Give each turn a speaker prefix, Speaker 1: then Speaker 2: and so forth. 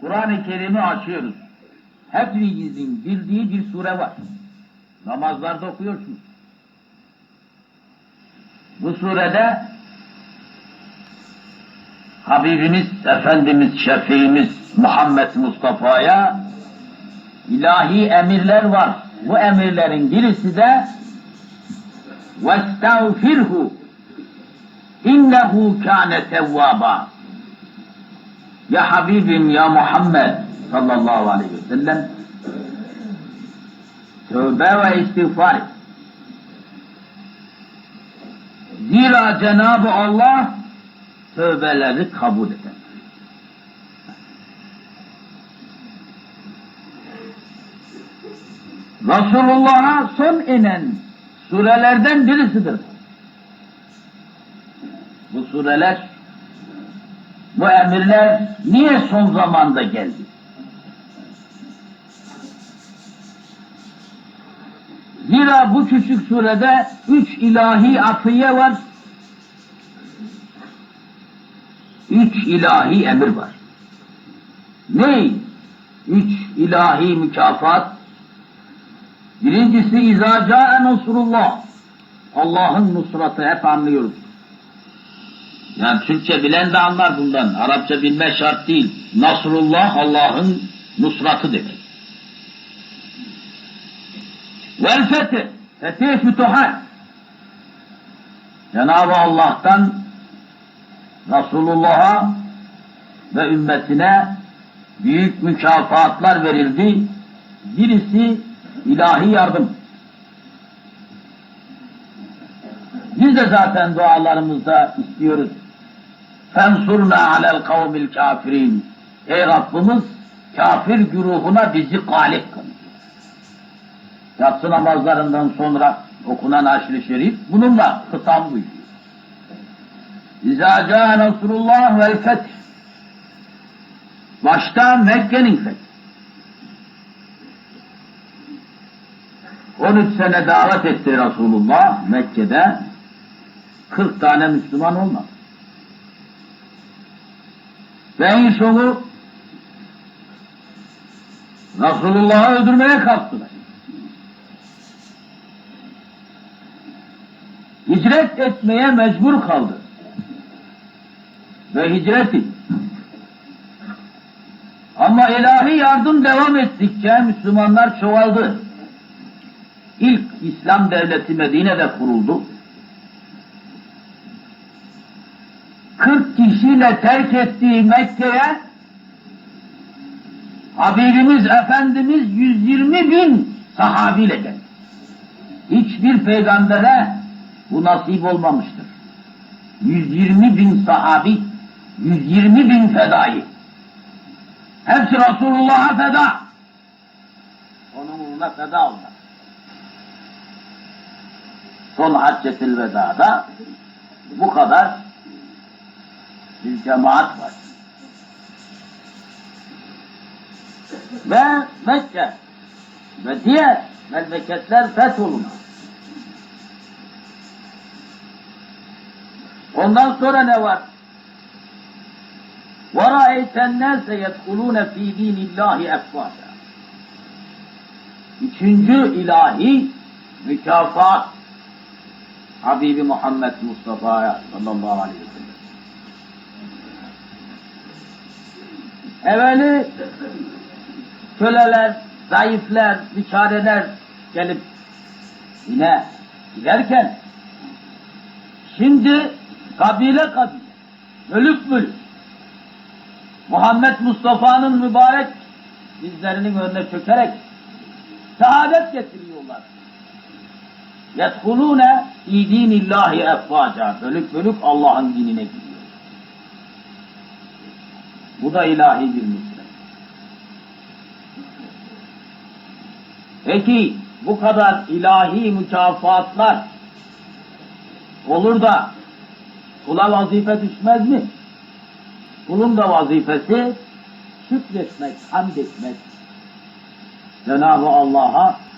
Speaker 1: Kur'an-ı Kerim'i açıyoruz. Hepinizin bildiği bir sure var. Namazlarda okuyorsunuz. Bu surede Habibimiz, Efendimiz, Şefiimiz Muhammed Mustafa'ya ilahi emirler var. Bu emirlerin birisi de وَاسْتَغْفِرْهُ İnnehu kâne tevvâba. ya Habibim ya Muhammed sallallahu aleyhi ve sellem tövbe ve istiğfar et. Zira Cenab-ı Allah tövbeleri kabul eder. Resulullah'a son inen surelerden birisidir. Bu sureler, bu emirler niye son zamanda geldi? Zira bu küçük surede üç ilahi atiye var. Üç ilahi emir var. Ne? Üç ilahi mükafat. Birincisi izâ câe nasrullah. Allah'ın nusratı hep anlıyoruz. Yani Türkçe bilen de anlar bundan. Arapça bilme şart değil. Nasrullah Allah'ın nusratı demek. Vel fetih. Fetih fütuhat. Cenab-ı Allah'tan Resulullah'a ve ümmetine büyük mükafatlar verildi. Birisi ilahi yardım. Biz de zaten dualarımızda istiyoruz. Fensurna alel kavmil kafirin. Ey Rabbimiz kafir güruhuna bizi galip kıl. Yatsı namazlarından sonra okunan aşırı şerif bununla hitam buyuruyor. İzâ câ nasrullah vel feth. Başta Mekke'nin fethi. 13 sene davet etti Resulullah Mekke'de. 40 tane Müslüman olmadı. Ve en Resulullah'ı öldürmeye kalktılar. Hicret etmeye mecbur kaldı. Ve hicreti. Ama ilahi yardım devam ettikçe Müslümanlar çoğaldı. İlk İslam devleti Medine'de kuruldu. 40 kişiyle terk ettiği Mekke'ye Habibimiz Efendimiz 120 bin sahabiyle geldi. Hiçbir peygambere bu nasip olmamıştır. 120 bin sahabi, 120 bin fedai. Hepsi Resulullah'a feda. Onun uğruna feda olmak. Son Haccetil Veda'da bu kadar bir cemaat var. Ve Mekke ve diğer memleketler fetholunur. Ondan sonra ne var? وَرَأَيْتَ النَّاسَ يَدْخُلُونَ ف۪ي د۪ينِ اللّٰهِ اَفْوَاجًا Üçüncü ilahi mükafat Habibi Muhammed Mustafa'ya sallallahu aleyhi ve sellem. Evveli köleler, zayıfler, biçareler gelip yine giderken şimdi kabile kabile, bölük bölük Muhammed Mustafa'nın mübarek dizlerinin önüne çökerek saadet getiriyorlar. Yedhulûne idinillahi efvaca. Bölük bölük Allah'ın dinine giriyor. Bu da ilahi bir nusret. Peki bu kadar ilahi mükafatlar olur da kula vazife düşmez mi? Kulun da vazifesi şükretmek, hamd etmek. Cenab-ı Allah'a